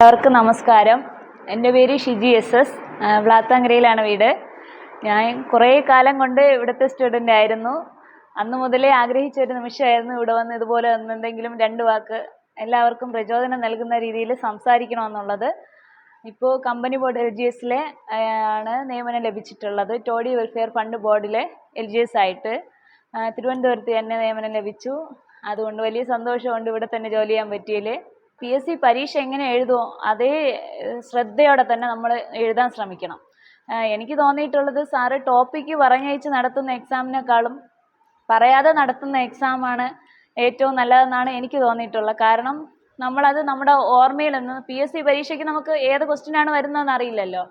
എല്ലാവർക്കും നമസ്കാരം. എന്റെ പേര് ഷിജി എസ് എസ്. വ്ളാത്താങ്കരയിലാണ് വീട്. ഞാൻ കുറേ കാലം കൊണ്ട് ഇവിടുത്തെ സ്റ്റുഡന്റ് ആയിരുന്നു. അന്ന് മുതലേ ആഗ്രഹിച്ച ഒരു നിമിഷമായിരുന്നു ഇവിടെ വന്ന് ഇതുപോലെ എന്തെങ്കിലും രണ്ട് വാക്ക് എല്ലാവർക്കും പ്രചോദനം നൽകുന്ന രീതിയിൽ സംസാരിക്കണമെന്നുള്ളത്. ഇപ്പോൾ കമ്പനി ബോർഡ് എൽ ജി എസിലെ ആണ് നിയമനം ലഭിച്ചിട്ടുള്ളത്. ടോഡി വെൽഫെയർ ഫണ്ട് ബോർഡിലെ എൽ ജി എസ് ആയിട്ട്. തിരുവനന്തപുരത്ത് തന്നെ നിയമനം ലഭിച്ചു. അതുകൊണ്ട് വലിയ സന്തോഷമുണ്ട് ഇവിടെ തന്നെ ജോലി ചെയ്യാൻ പറ്റിയതിൽ പി എസ് സി പരീക്ഷ എങ്ങനെ എഴുതുമോ അതേ ശ്രദ്ധയോടെ തന്നെ നമ്മൾ എഴുതാൻ ശ്രമിക്കണം. എനിക്ക് തോന്നിയിട്ടുള്ളത് സാറ് ടോപ്പിക്ക് പറഞ്ഞയച്ച് നടത്തുന്ന എക്സാമിനേക്കാളും പറയാതെ നടത്തുന്ന എക്സാമാണ് ഏറ്റവും നല്ലതെന്നാണ് എനിക്ക് തോന്നിയിട്ടുള്ളത്. കാരണം നമ്മളത് നമ്മുടെ ഓർമ്മയിൽ നിന്ന് പി എസ് സി പരീക്ഷയ്ക്ക് നമുക്ക് ഏത് ക്വസ്റ്റ്യനാണ് വരുന്നതെന്ന് അറിയില്ലല്ലോ.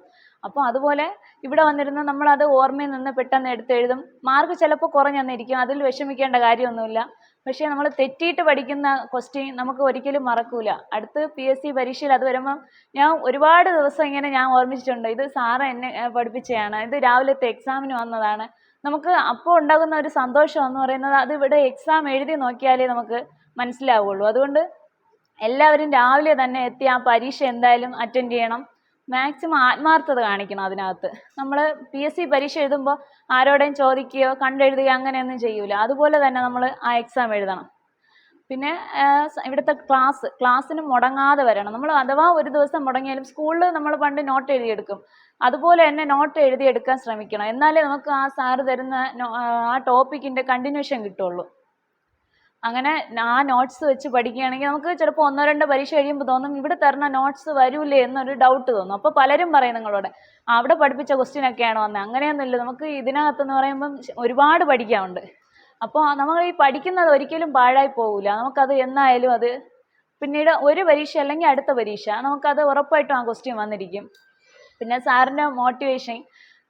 അപ്പോൾ അതുപോലെ ഇവിടെ വന്നിരുന്ന് നമ്മളത് ഓർമ്മയിൽ നിന്ന് പെട്ടെന്ന് എടുത്തെഴുതും. മാർക്ക് ചിലപ്പോൾ കുറഞ്ഞെന്നിരിക്കും അതിൽ വിഷമിക്കേണ്ട കാര്യമൊന്നുമില്ല. പക്ഷേ നമ്മൾ തെറ്റിയിട്ട് പഠിക്കുന്ന ക്വസ്റ്റ്യൻ നമുക്ക് ഒരിക്കലും മറക്കൂല. അടുത്ത് പി എസ് സി പരീക്ഷയിൽ അത് വരുമ്പം ഞാൻ ഒരുപാട് ദിവസം ഇങ്ങനെ ഞാൻ ഓർമ്മിച്ചിട്ടുണ്ട്. ഇത് സാറ് എന്നെ പഠിപ്പിച്ചതാണ് ഇത് രാവിലത്തെ എക്സാമിന് വന്നതാണ്. നമുക്ക് അപ്പോൾ ഉണ്ടാകുന്ന ഒരു സന്തോഷം എന്ന് പറയുന്നത് അത് ഇവിടെ എക്സാം എഴുതി നോക്കിയാലേ നമുക്ക് മനസ്സിലാവുള്ളൂ. അതുകൊണ്ട് എല്ലാവരും രാവിലെ തന്നെ എത്തി ആ പരീക്ഷ എന്തായാലും അറ്റൻഡ് ചെയ്യണം. മാക്സിമം ആത്മാർത്ഥത കാണിക്കണം അതിനകത്ത്. നമ്മൾ പി എസ് സി പരീക്ഷ എഴുതുമ്പോൾ ആരോടെയും ചോദിക്കുകയോ കണ്ടെഴുതുകയോ അങ്ങനെയൊന്നും ചെയ്യൂല. അതുപോലെ തന്നെ നമ്മൾ ആ എക്സാം എഴുതണം. പിന്നെ ഇവിടുത്തെ ക്ലാസ് ക്ലാസ്സിന് മുടങ്ങാതെ വരണം. നമ്മൾ അഥവാ ഒരു ദിവസം മുടങ്ങിയാലും സ്കൂളിൽ നമ്മൾ പണ്ട് നോട്ട് എഴുതിയെടുക്കും. അതുപോലെ തന്നെ നോട്ട് എഴുതിയെടുക്കാൻ ശ്രമിക്കണം. എന്നാലേ നമുക്ക് ആ സാറ് തരുന്ന ആ ടോപ്പിക്കിന്റെ കണ്ടിന്യൂഷൻ കിട്ടുള്ളൂ. അങ്ങനെ ആ നോട്ട്സ് വെച്ച് പഠിക്കുകയാണെങ്കിൽ നമുക്ക് ചിലപ്പോൾ ഒന്നോ രണ്ടോ പരീക്ഷ കഴിയുമ്പോൾ തോന്നും ഇവിടെ തരുന്ന നോട്ട്സ് വരൂലേ എന്നൊരു ഡൗട്ട് തോന്നും. അപ്പോൾ പലരും പറയും നിങ്ങളോട് "ആ, അവിടെ പഠിപ്പിച്ച ക്വസ്റ്റ്യൻ ഒക്കെയാണോ വന്നത് അങ്ങനെയൊന്നുമില്ല. നമുക്ക് ഇതിനകത്തെന്ന് പറയുമ്പം ഒരുപാട് പഠിക്കാനുണ്ട്. അപ്പോൾ നമ്മൾ ഈ പഠിക്കുന്നത് ഒരിക്കലും പാഴായി പോകില്ല നമുക്കത് എന്നായാലും അത് പിന്നീട് ഒരു പരീക്ഷ അല്ലെങ്കിൽ അടുത്ത പരീക്ഷ നമുക്കത് ഉറപ്പായിട്ടും ആ ക്വസ്റ്റ്യൻ വന്നിരിക്കും. പിന്നെ സാറിന്റെ മോട്ടിവേഷൻ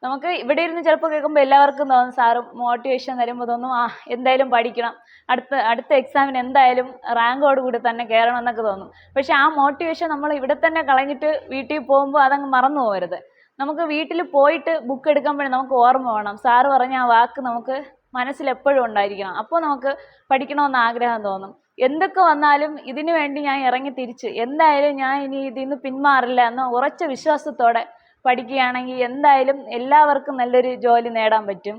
നമുക്ക് ഇവിടെ ഇരുന്ന് ചിലപ്പോൾ കേൾക്കുമ്പോൾ എല്ലാവർക്കും തോന്നും സാറ് മോട്ടിവേഷൻ തരുമ്പോൾ തോന്നും ആ എന്തായാലും പഠിക്കണം. അടുത്ത അടുത്ത എക്സാമിന് എന്തായാലും റാങ്കോട് കൂടി തന്നെ കയറണം എന്നൊക്കെ തോന്നും. പക്ഷെ ആ മോട്ടിവേഷൻ നമ്മൾ ഇവിടെ തന്നെ കളഞ്ഞിട്ട് വീട്ടിൽ പോകുമ്പോൾ അതങ്ങ് മറന്നു പോകരുത്. നമുക്ക് വീട്ടിൽ പോയിട്ട് ബുക്ക് എടുക്കുമ്പോഴേ നമുക്ക് ഓർമ്മ വേണം. സാറ് പറഞ്ഞ ആ വാക്ക് നമുക്ക് മനസ്സിൽ എപ്പോഴും ഉണ്ടായിരിക്കണം. അപ്പോൾ നമുക്ക് പഠിക്കണമെന്ന് ആഗ്രഹം തോന്നും. എന്തൊക്കെ വന്നാലും ഇതിനു വേണ്ടി ഞാൻ ഇറങ്ങി തിരിച്ച്. എന്തായാലും ഞാൻ ഇനി ഇതിൽ നിന്ന് പിന്മാറില്ല എന്ന ഉറച്ച വിശ്വാസത്തോടെ പഠിക്കുകയാണെങ്കിൽ എന്തായാലും എല്ലാവർക്കും നല്ലൊരു ജോലി നേടാൻ പറ്റും.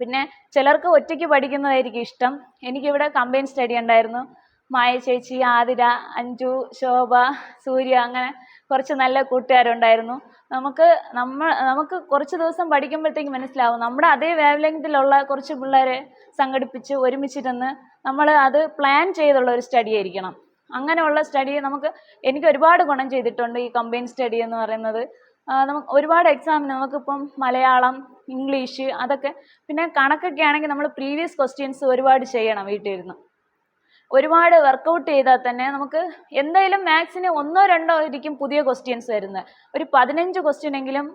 പിന്നെ ചിലർക്ക് ഒറ്റയ്ക്ക് പഠിക്കുന്നതായിരിക്കും ഇഷ്ടം. എനിക്കിവിടെ കമ്പൈൻ സ്റ്റഡി ഉണ്ടായിരുന്നു. മായ ചേച്ചി ആതിര അഞ്ജു ശോഭ സൂര്യ അങ്ങനെ കുറച്ച് നല്ല കൂട്ടുകാരുണ്ടായിരുന്നു. നമുക്ക് നമ്മൾ നമുക്ക് കുറച്ച് ദിവസം പഠിക്കുമ്പോഴത്തേക്ക് മനസ്സിലാവും. നമ്മുടെ അതേ വേവ് കുറച്ച് പിള്ളേരെ സംഘടിപ്പിച്ച് ഒരുമിച്ചിരുന്ന് നമ്മൾ അത് പ്ലാൻ ചെയ്തുള്ള ഒരു സ്റ്റഡി ആയിരിക്കണം. അങ്ങനെയുള്ള സ്റ്റഡി നമുക്ക് എനിക്ക് ഒരുപാട് ഗുണം ചെയ്തിട്ടുണ്ട് ഈ കമ്പൈൻ സ്റ്റഡി എന്ന് പറയുന്നത്. നമുക്ക് ഒരുപാട് എക്സാമിന് നമുക്കിപ്പം മലയാളം ഇംഗ്ലീഷ് അതൊക്കെ പിന്നെ കണക്കൊക്കെ ആണെങ്കിൽ നമ്മൾ പ്രീവിയസ് ക്വസ്റ്റ്യൻസ് ഒരുപാട് ചെയ്യണം വീട്ടിൽ ഇരുന്ന് ഒരുപാട് വർക്കൗട്ട് ചെയ്താൽ തന്നെ നമുക്ക് എന്തായാലും മാത്സിന് ഒന്നോ രണ്ടോ ആയിരിക്കും പുതിയ ക്വസ്റ്റ്യൻസ് വരുന്നത്. ഒരു പതിനഞ്ച് ക്വസ്റ്റ്യൻ എങ്കിലും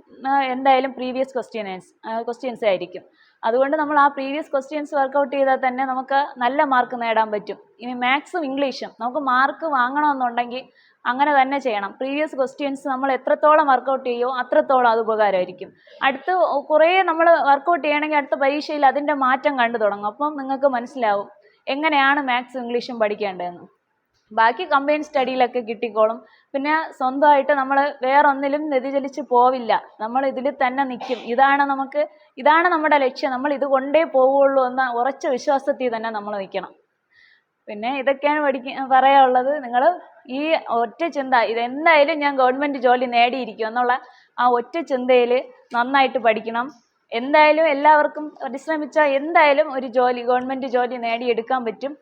എന്തായാലും പ്രീവിയസ് ക്വസ്റ്റ്യൻസ് ക്വസ്റ്റ്യൻസ് ആയിരിക്കും. അതുകൊണ്ട് നമ്മൾ ആ പ്രീവിയസ് ക്വസ്റ്റ്യൻസ് വർക്കൗട്ട് ചെയ്താൽ തന്നെ നമുക്ക് നല്ല മാർക്ക് നേടാൻ പറ്റും. ഇനി മാത്സും ഇംഗ്ലീഷും നമുക്ക് മാർക്ക് വാങ്ങണമെന്നുണ്ടെങ്കിൽ അങ്ങനെ തന്നെ ചെയ്യണം. പ്രീവിയസ് ക്വസ്റ്റ്യൻസ് നമ്മൾ എത്രത്തോളം വർക്കൗട്ട് ചെയ്യുമോ അത്രത്തോളം അത് ഉപകാരമായിരിക്കും. അടുത്ത് കുറേ നമ്മൾ വർക്കൗട്ട് ചെയ്യണമെങ്കിൽ അടുത്ത പരീക്ഷയിൽ അതിന്റെ മാറ്റം കണ്ടു തുടങ്ങും. അപ്പം നിങ്ങൾക്ക് മനസ്സിലാവും എങ്ങനെയാണ് മാത്സും ഇംഗ്ലീഷും പഠിക്കേണ്ടതെന്ന്. ബാക്കി കമ്പൈൻ സ്റ്റഡിയിലൊക്കെ കിട്ടിക്കോളും. പിന്നെ സ്വന്തമായിട്ട് നമ്മൾ വേറൊന്നിലും വ്യതിചലിച്ച് പോവില്ല. നമ്മൾ ഇതിൽ തന്നെ നിൽക്കും. ഇതാണ് നമുക്ക് ഇതാണ് നമ്മുടെ ലക്ഷ്യം. നമ്മൾ ഇത് കൊണ്ടേ പോവുള്ളൂ എന്ന ഉറച്ച വിശ്വാസത്തിൽ തന്നെ നമ്മൾ നിൽക്കണം. പിന്നെ ഇതൊക്കെയാണ് പഠിക്ക പറയാനുള്ളത്. നിങ്ങൾ ഈ ഒറ്റ ചിന്ത ഇതെന്തായാലും ഞാൻ ഗവൺമെന്റ് ജോലി നേടിയിരിക്കും എന്നുള്ള ആ ഒറ്റ ചിന്തയിൽ നന്നായിട്ട് പഠിക്കണം. എന്തായാലും എല്ലാവർക്കും പരിശ്രമിച്ചാൽ എന്തായാലും ഒരു ജോലി ഗവൺമെന്റ് ജോലി നേടിയെടുക്കാൻ പറ്റും.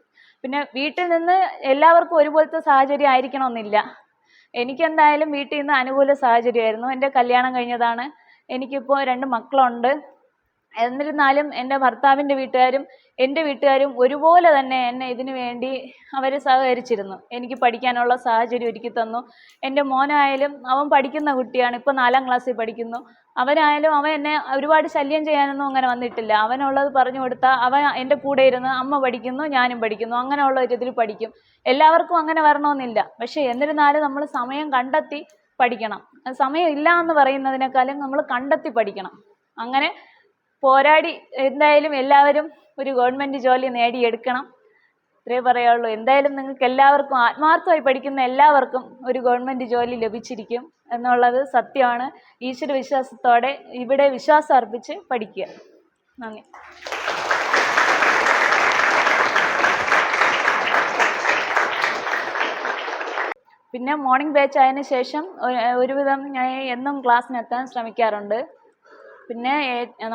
പിന്നെ വീട്ടിൽ നിന്ന് എല്ലാവർക്കും ഒരുപോലത്തെ സാഹചര്യം ആയിരിക്കണമെന്നില്ല. എനിക്കെന്തായാലും വീട്ടിൽ നിന്ന് അനുകൂല സാഹചര്യമായിരുന്നു. എന്റെ കല്യാണം കഴിഞ്ഞതാണ്. എനിക്കിപ്പോൾ രണ്ട് മക്കളുണ്ട്. എന്നിരുന്നാലും എന്റെ ഭർത്താവിന്റെ വീട്ടുകാരും എന്റെ വീട്ടുകാരും ഒരുപോലെ തന്നെ എന്നെ ഇതിനു വേണ്ടി അവർ സഹകരിച്ചിരുന്നു. എനിക്ക് പഠിക്കാനുള്ള സാഹചര്യം ഒരുക്കി തന്നു. എന്റെ മോനായാലും അവൻ പഠിക്കുന്ന കുട്ടിയാണ് ഇപ്പോൾ നാലാം ക്ലാസ്സിൽ പഠിക്കുന്നു. അവനായാലും അവൻ എന്നെ ഒരുപാട് ശല്യം ചെയ്യാനൊന്നും അങ്ങനെ വന്നിട്ടില്ല. അവനുള്ളത് പറഞ്ഞു കൊടുത്താൽ അവൻ എന്റെ കൂടെ ഇരുന്ന് അമ്മ പഠിക്കുന്നു ഞാനും പഠിക്കുന്നു. അങ്ങനെയുള്ള ഒരു ഇതിൽ പഠിക്കും. എല്ലാവർക്കും അങ്ങനെ വരണമെന്നില്ല. പക്ഷേ എന്നിരുന്നാലും നമ്മൾ സമയം കണ്ടെത്തി പഠിക്കണം. സമയം ഇല്ല എന്ന് പറയുന്നതിനേക്കാളും നമ്മൾ കണ്ടെത്തി പഠിക്കണം. അങ്ങനെ പോരാടി എന്തായാലും എല്ലാവരും ഒരു ഗവൺമെന്റ് ജോലി നേടിയെടുക്കണം. ഇത്രേ പറയാനുള്ളൂ. എന്തായാലും നിങ്ങൾക്ക് എല്ലാവർക്കും ആത്മാർത്ഥമായി പഠിക്കുന്ന എല്ലാവർക്കും ഒരു ഗവൺമെന്റ് ജോലി ലഭിച്ചിരിക്കും എന്നുള്ളത് സത്യമാണ്. ഈശ്വര വിശ്വാസത്തോടെ ഇവിടെ വിശ്വാസം അർപ്പിച്ച് പഠിക്കുക. നന്ദി. പിന്നെ മോർണിംഗ് ബാച്ച് ആയതിനു ശേഷം ഒരുവിധം ഞാൻ എന്നും ക്ലാസ്സിനെത്താൻ ശ്രമിക്കാറുണ്ട്. പിന്നെ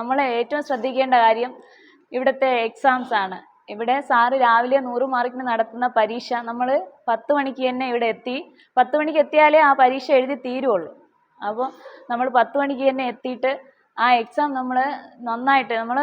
നമ്മൾ ഏറ്റവും ശ്രദ്ധിക്കേണ്ട കാര്യം ഇവിടുത്തെ എക്സാംസ് ആണ്. ഇവിടെ സാറ് രാവിലെ നൂറ് മാർക്കിന് നടത്തുന്ന പരീക്ഷ നമ്മൾ പത്ത് മണിക്ക് തന്നെ ഇവിടെ എത്തി. പത്ത് മണിക്ക് എത്തിയാലേ ആ പരീക്ഷ എഴുതി തീരുള്ളൂ. അപ്പോൾ നമ്മൾ പത്ത് മണിക്ക് തന്നെ എത്തിയിട്ട് ആ എക്സാം നമ്മൾ നന്നായിട്ട് നമ്മൾ